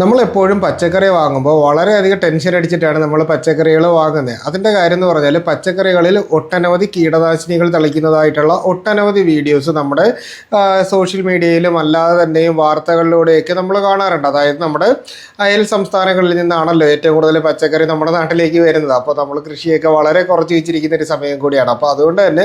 നമ്മൾ എപ്പോഴും പച്ചക്കറി വാങ്ങുമ്പോൾ വളരെയധികം ടെൻഷൻ അടിച്ചിട്ടാണ് നമ്മൾ പച്ചക്കറികൾ വാങ്ങുന്നത്. അതിന്റെ കാര്യം എന്ന് പറഞ്ഞാൽ പച്ചക്കറികളിൽ ഒട്ടനവധി കീടനാശിനികൾ തളിക്കുന്നതായിട്ടുള്ള ഒട്ടനവധി വീഡിയോസ് നമ്മുടെ സോഷ്യൽ മീഡിയയിലും അല്ലാതെ തന്നെയും വാർത്തകളിലൂടെയൊക്കെ നമ്മൾ കാണാറുണ്ട്. അതായത് നമ്മുടെ അയൽ സംസ്ഥാനങ്ങളിൽ നിന്നാണല്ലോ ഏറ്റവും കൂടുതൽ പച്ചക്കറി നമ്മുടെ നാട്ടിലേക്ക് വരുന്നത്. അപ്പോൾ നമ്മൾ കൃഷിയൊക്കെ വളരെ കുറച്ച് വെച്ചിരിക്കുന്ന ഒരു സമയം കൂടിയാണ്. അപ്പോൾ അതുകൊണ്ട് തന്നെ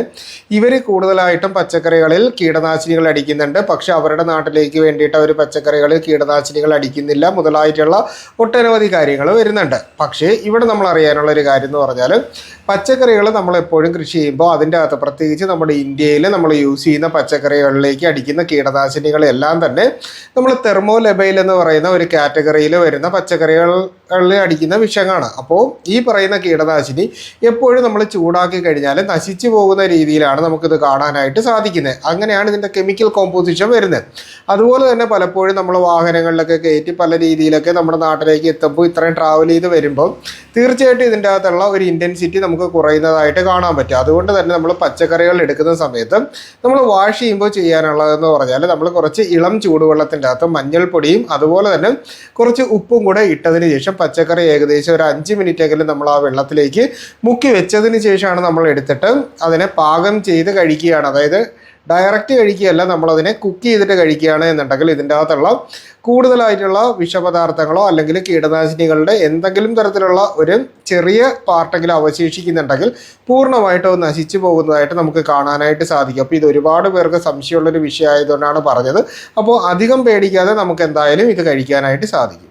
ഇവർ കൂടുതലായിട്ടും പച്ചക്കറികളിൽ കീടനാശിനികൾ അടിക്കുന്നുണ്ട്. പക്ഷേ അവരുടെ നാട്ടിലേക്ക് വേണ്ടിയിട്ട് അവർ പച്ചക്കറികളിൽ കീടനാശിനികൾ അടിക്കുന്നില്ല. മുതലായിട്ടുള്ള ഒട്ടനവധി കാര്യങ്ങൾ വരുന്നുണ്ട്. പക്ഷേ ഇവിടെ നമ്മൾ അറിയാനുള്ള ഒരു കാര്യം എന്ന് പറഞ്ഞാൽ പച്ചക്കറികൾ നമ്മൾ എപ്പോഴും കൃഷി ചെയ്യുമ്പോൾ അതിന്റെ അകത്ത് പ്രത്യേകിച്ച് നമ്മുടെ ഇന്ത്യയിൽ നമ്മൾ യൂസ് ചെയ്യുന്ന പച്ചക്കറികളിലേക്ക് അടിക്കുന്ന കീടനാശിനികളെല്ലാം തന്നെ നമ്മൾ തെർമോലെബൈൽ എന്ന് പറയുന്ന ഒരു കാറ്റഗറിയിൽ വരുന്ന പച്ചക്കറികളിൽ അടിക്കുന്ന വിഷങ്ങളാണ്. അപ്പോൾ ഈ പറയുന്ന കീടനാശിനി എപ്പോഴും നമ്മൾ ചൂടാക്കി കഴിഞ്ഞാൽ നശിച്ചു പോകുന്ന രീതിയിലാണ് നമുക്കിത് കാണാനായിട്ട് സാധിക്കുന്നത്. അങ്ങനെയാണ് ഇതിന്റെ കെമിക്കൽ കോമ്പോസിഷൻ വരുന്നത്. അതുപോലെ തന്നെ പലപ്പോഴും നമ്മൾ വാഹനങ്ങളിലൊക്കെ കയറ്റി പല രീതിയിലൊക്കെ നമ്മുടെ നാട്ടിലേക്ക് എത്തുമ്പോൾ ഇത്രയും ട്രാവൽ ചെയ്ത് വരുമ്പം തീർച്ചയായിട്ടും ഇതിന്റെ അകത്തുള്ള ഒരു ഇന്റൻസിറ്റി നമുക്ക് കുറയുന്നതായിട്ട് കാണാൻ പറ്റും. അതുകൊണ്ട് തന്നെ നമ്മൾ പച്ചക്കറികൾ എടുക്കുന്ന സമയത്ത് നമ്മൾ വാഷ് ചെയ്യുമ്പോൾ ചെയ്യാനുള്ളതെന്ന് പറഞ്ഞാൽ നമ്മൾ കുറച്ച് ഇളം ചൂടുവെള്ളത്തിന്റെ അകത്ത് മഞ്ഞൾപ്പൊടിയും അതുപോലെ തന്നെ കുറച്ച് ഉപ്പും കൂടെ ഇട്ടതിന് ശേഷം പച്ചക്കറി ഏകദേശം ഒരു അഞ്ച് മിനിറ്റെങ്കിലും നമ്മൾ ആ വെള്ളത്തിലേക്ക് മുക്കി വെച്ചതിന് ശേഷമാണ് നമ്മൾ എടുത്തിട്ട് അതിനെ പാകം ചെയ്ത് കഴിക്കുകയാണ്. അതായത് ഡയറക്റ്റ് കഴിക്കുകയല്ല നമ്മളതിനെ കുക്ക് ചെയ്തിട്ട് കഴിക്കുകയാണ് എന്നുണ്ടെങ്കിൽ ഇതിന്റെ അകത്തുള്ള കൂടുതലായിട്ടുള്ള വിഷപദാർത്ഥങ്ങളോ അല്ലെങ്കിൽ കീടനാശിനികളുടെ എന്തെങ്കിലും തരത്തിലുള്ള ഒരു ചെറിയ പാർട്ടെങ്കിലും അവശേഷിക്കുന്നുണ്ടെങ്കിൽ പൂർണമായിട്ടും നശിച്ചു പോകുന്നതായിട്ട് നമുക്ക് കാണാനായിട്ട് സാധിക്കും. അപ്പോൾ ഇത് ഒരുപാട് പേർക്ക് സംശയമുള്ളൊരു വിഷയമായതുകൊണ്ടാണ് പറഞ്ഞത്. അപ്പോൾ അധികം പേടിക്കാതെ നമുക്ക് എന്തായാലും ഇത് കഴിക്കാനായിട്ട് സാധിക്കും.